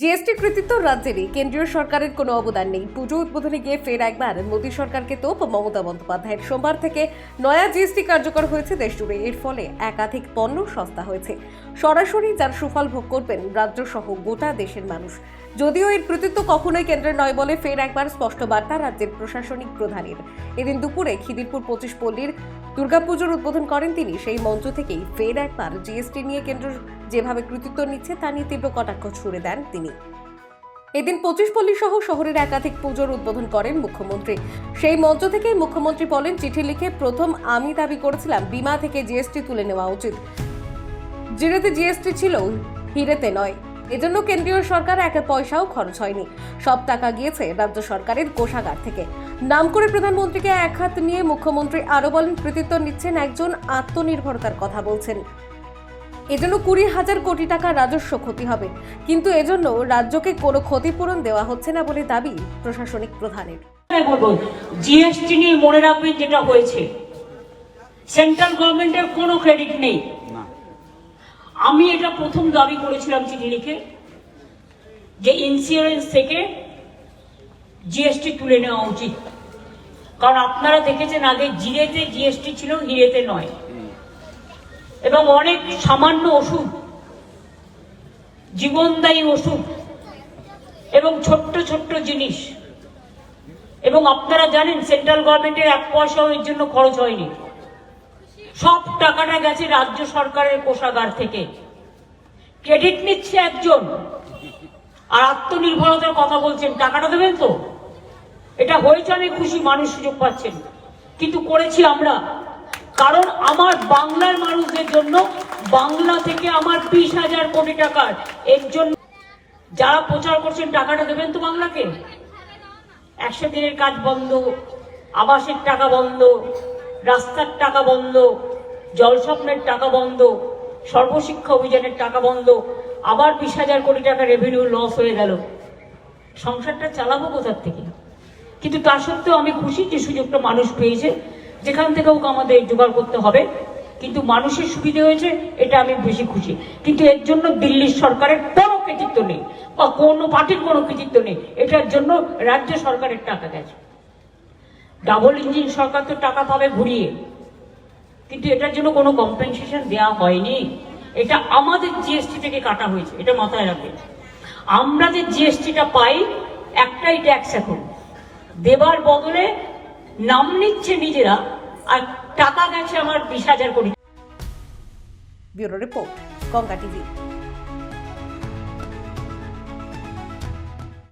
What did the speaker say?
GST কৃতিত্ব রাজ্যেরই। কেন্দ্রীয় সরকারের কোনো অবদান নেই। পুজো উদ্বোধনে গিয়ে ফের একবার মোদী সরকারকে তোপ মমতা বন্দ্যোপাধ্যায়ের। সোমবার থেকে নয়া জিএসটি কার্যকর হয়েছে দেশজুড়ে। এর ফলে একাধিক পণ্য সস্তা হয়েছে। সরাসরি যার সুফল ভোগ করবেন রাজ্য সহ গোটা দেশের মানুষ। যদিও এর কৃতিত্ব কখনোই কেন্দ্রের নয় বলে ফের একবার স্পষ্ট বার্তা রাজ্যের প্রশাসনিক প্রধানের। এদিন দুপুরে খিদিরপুর পঁচিশ পল্লীর দুর্গাপুজোর উদ্বোধন করেন তিনি। সেই মঞ্চ থেকেই ফের একবার জিএসটি নিয়ে কেন্দ্র যেভাবে কৃতিত্ব নিচ্ছে, তা নিয়ে তীব্র কটাক্ষ ছুড়ে দেন তিনি। এদিন পঁচিশ পল্লী সহ শহরের একাধিক পুজোর উদ্বোধন করেন মুখ্যমন্ত্রী। সেই মঞ্চ থেকে মুখ্যমন্ত্রী বলেন, চিঠি লিখে প্রথম আমি দাবি করেছিলাম, বিমা থেকে জিএসটি তুলে নেওয়া উচিত। জিরেতে জিএসটি ছিল, হিরেতে নয়। এজন্য কেন্দ্রীয় সরকার এক পয়সাও খরচ হয়নি। সব টাকা গিয়েছে রাজ্য সরকারের কোষাগার থেকে। নাম করে প্রধানমন্ত্রীকে এক হাত নিয়ে মুখ্যমন্ত্রী আরও বলেন, কৃতিত্ব নিচ্ছেন একজন আত্মনির্ভরতার কথা বলছেন। এজন্য কুড়ি হাজার কোটি টাকা রাজস্ব ক্ষতি হবে। কিন্তু এজন্য রাজ্যকে কোনো ক্ষতিপূরণ দেওয়া হচ্ছে না বলে দাবি প্রশাসনিক প্রধানের। আমি বলব জিএসটি নিয়ে মনে রাখবেন যেটা হয়েছে। সেন্ট্রাল গভর্নমেন্টের কোনো ক্রেডিট নেই। আমি এটা প্রথম দাবি করেছিলাম চিঠি লিখে যে ইন্স্যুরেন্স থেকে জিএসটি তুলে নেওয়া উচিত। কারণ আপনারা দেখেছেন আগে জিরেতে জিএসটি ছিল হিরেতে নয়। এবং অনেক সামান্য ওষুধ, জীবনদায়ী ওষুধ এবং ছোট্ট ছোট্ট জিনিস। এবং আপনারা জানেন, সেন্ট্রাল গভর্নমেন্টের এক পয়সাও এর জন্য খরচ হয়নি। সব টাকাটা গেছে রাজ্য সরকারের কোষাগার থেকে। ক্রেডিট নিচ্ছে একজন। আর আত্মনির্ভরতার কথা বলছেন, টাকাটা দেবেন তো? এটা হয়েছে, আমি খুশি, মানুষ সুযোগ পাচ্ছেন। কিন্তু করেছি আমরা। কারণ আমার বাংলার মানুষদের জন্য বাংলা থেকে আমার বিশ হাজার কোটি টাকার এর জন্য যারা প্রচার করছেন, টাকাটা দেবেন তো বাংলাকে? একশো দিনের কাজ বন্ধ আবাসের টাকা বন্ধ, রাস্তার টাকা বন্ধ, জলস্বপ্নের টাকা বন্ধ, সর্বশিক্ষা অভিযানের টাকা বন্ধ, আবার বিশ হাজার কোটি টাকা রেভিনিউ লস হয়ে গেল। সংসারটা চালাবো কোথার থেকে? কিন্তু তা সত্ত্বেও আমি খুশি যে সুযোগটা মানুষ পেয়েছে। যেখান থেকে হোক আমাদের জোগাড় করতে হবে। কিন্তু মানুষের সুবিধে হয়েছে, এটা আমি বেশি খুশি। কিন্তু এর জন্য দিল্লির সরকারের কোনো কৃতিত্ব নেই, বা কোনো পার্টির কোনো কৃতিত্ব নেই। এটার জন্য রাজ্য সরকারের টাকা গেছে। ডাবল ইঞ্জিন সরকার তো টাকা পাবে ঘুরিয়ে। কিন্তু এটার জন্য কোনো কম্পেনসেশন দেওয়া হয়নি। এটা আমাদের জিএসটি থেকে কাটা হয়েছে, এটা মাথায় রাখবেন আমরা যে জিএসটিটা পাই, একটাই ট্যাক্স এখন। দেবার বদলে নাম নিচ্ছে নিজেরা আর টাকা গেছে আমার বিশ হাজার কোটি। Bureau report Ganga TV.